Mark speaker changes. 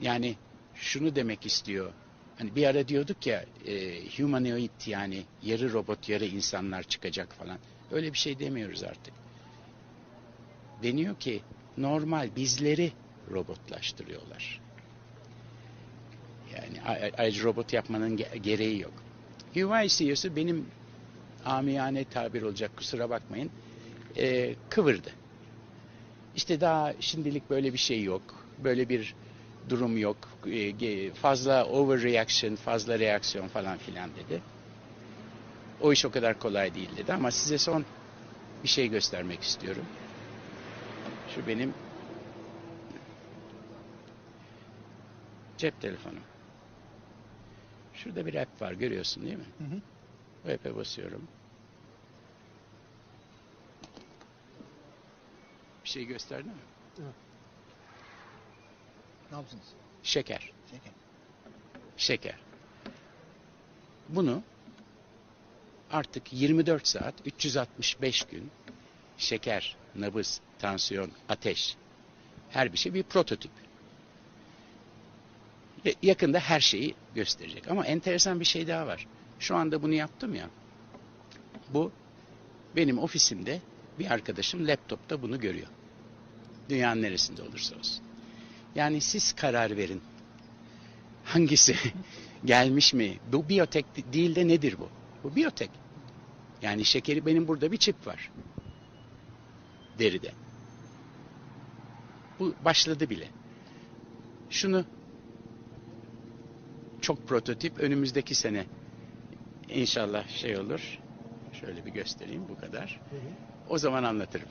Speaker 1: Yani şunu demek istiyor. Hani bir ara diyorduk ya e, humanoid yani yarı robot yarı insanlar çıkacak falan. Öyle bir şey demiyoruz artık. Deniyor ki normal bizleri robotlaştırıyorlar. Yani ayrıca robot yapmanın ge- gereği yok. Human CEO'su benim amiyane tabir olacak kusura bakmayın e, kıvırdı. İşte daha şimdilik böyle bir şey yok. Böyle bir durum yok. E, fazla overreaction, fazla reaksiyon falan filan dedi. O iş o kadar kolay değil dedi ama size son bir şey göstermek istiyorum. Şu benim cep telefonum. Şurada bir app var görüyorsun değil mi?
Speaker 2: Hı hı.
Speaker 1: O app'e basıyorum. Bir şey gösterdi mi?
Speaker 2: Ne yaptınız?
Speaker 1: Şeker.
Speaker 2: Şeker.
Speaker 1: Şeker. Bunu artık 24 saat 365 gün şeker, nabız, tansiyon, ateş her bir şey bir prototip. Ve yakında her şeyi gösterecek. Ama enteresan bir şey daha var. Şu anda bunu yaptım ya. Bu benim ofisimde bir arkadaşım laptopta bunu görüyor. Dünyanın neresinde olursa olsun. Yani siz karar verin. Hangisi gelmiş mi? Bu biyotek değil de nedir bu? Bu biyotek. Yani şekeri benim burada bir çip var. Deride. Bu başladı bile. Şunu çok prototip önümüzdeki sene inşallah şey olur. Şöyle bir göstereyim bu kadar. O zaman anlatırım.